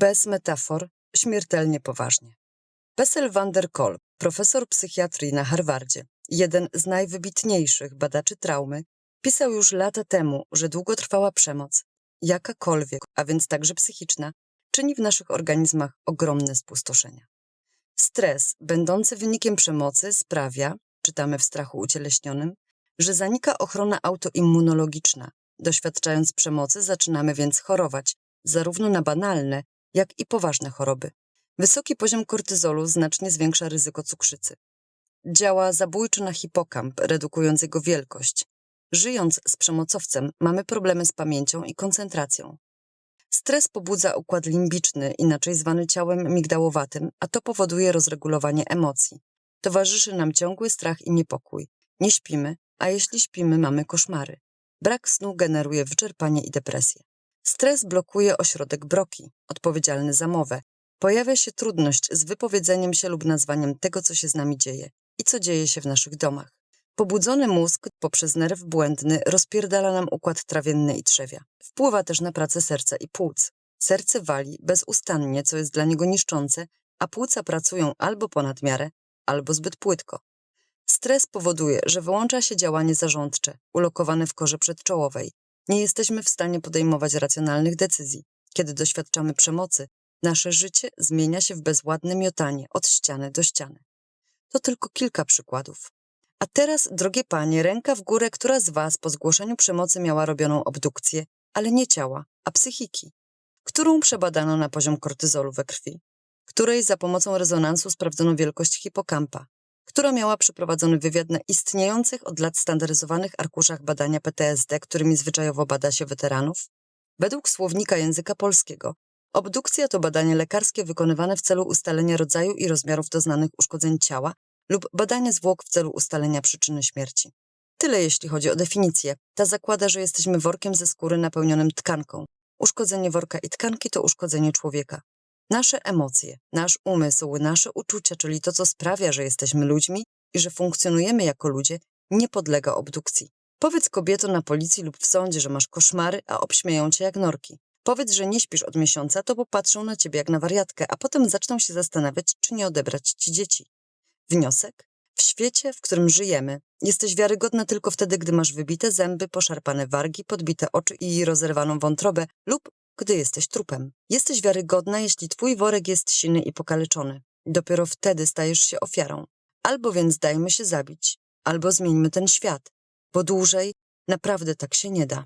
Bez metafor, śmiertelnie poważnie. Bessel van der Kolk, profesor psychiatrii na Harvardzie, jeden z najwybitniejszych badaczy traumy, pisał już lata temu, że długotrwała przemoc, jakakolwiek, a więc także psychiczna, czyni w naszych organizmach ogromne spustoszenia. Stres, będący wynikiem przemocy, sprawia, czytamy w strachu ucieleśnionym, że zanika ochrona autoimmunologiczna. Doświadczając przemocy, zaczynamy więc chorować, zarówno na banalne, jak i poważne choroby. Wysoki poziom kortyzolu znacznie zwiększa ryzyko cukrzycy. Działa zabójczo na hipokamp, redukując jego wielkość. Żyjąc z przemocowcem, mamy problemy z pamięcią i koncentracją. Stres pobudza układ limbiczny, inaczej zwany ciałem migdałowatym, a to powoduje rozregulowanie emocji. Towarzyszy nam ciągły strach i niepokój. Nie śpimy, a jeśli śpimy, mamy koszmary. Brak snu generuje wyczerpanie i depresję. Stres blokuje ośrodek Broki, odpowiedzialny za mowę. Pojawia się trudność z wypowiedzeniem się lub nazwaniem tego, co się z nami dzieje i co dzieje się w naszych domach. Pobudzony mózg poprzez nerw błędny rozpierdala nam układ trawienny i trzewia. Wpływa też na pracę serca i płuc. Serce wali bezustannie, co jest dla niego niszczące, a płuca pracują albo ponad miarę, albo zbyt płytko. Stres powoduje, że wyłącza się działanie zarządcze, ulokowane w korze przedczołowej. Nie jesteśmy w stanie podejmować racjonalnych decyzji. Kiedy doświadczamy przemocy, nasze życie zmienia się w bezładne miotanie od ściany do ściany. To tylko kilka przykładów. A teraz, drogie panie, ręka w górę, która z was po zgłoszeniu przemocy miała robioną obdukcję, ale nie ciała, a psychiki, którą przebadano na poziom kortyzolu we krwi, której za pomocą rezonansu sprawdzono wielkość hipokampa, która miała przeprowadzony wywiad na istniejących od lat standaryzowanych arkuszach badania PTSD, którymi zwyczajowo bada się weteranów? Według słownika języka polskiego, obdukcja to badanie lekarskie wykonywane w celu ustalenia rodzaju i rozmiarów doznanych uszkodzeń ciała lub badanie zwłok w celu ustalenia przyczyny śmierci. Tyle jeśli chodzi o definicję. Ta zakłada, że jesteśmy workiem ze skóry napełnionym tkanką. Uszkodzenie worka i tkanki to uszkodzenie człowieka. Nasze emocje, nasz umysł, nasze uczucia, czyli to, co sprawia, że jesteśmy ludźmi i że funkcjonujemy jako ludzie, nie podlega obdukcji. Powiedz kobieto na policji lub w sądzie, że masz koszmary, a obśmieją cię jak norki. Powiedz, że nie śpisz od miesiąca, to popatrzą na ciebie jak na wariatkę, a potem zaczną się zastanawiać, czy nie odebrać ci dzieci. Wniosek? W świecie, w którym żyjemy, jesteś wiarygodna tylko wtedy, gdy masz wybite zęby, poszarpane wargi, podbite oczy i rozerwaną wątrobę lub gdy jesteś trupem. Jesteś wiarygodna, jeśli twój worek jest siny i pokaleczony. Dopiero wtedy stajesz się ofiarą. Albo więc dajmy się zabić, albo zmieńmy ten świat, bo dłużej naprawdę tak się nie da.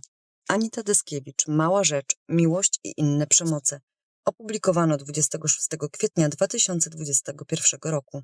Anita Deskiewicz, Mała Rzecz, Miłość i inne przemoce. Opublikowano 26 kwietnia 2021 roku.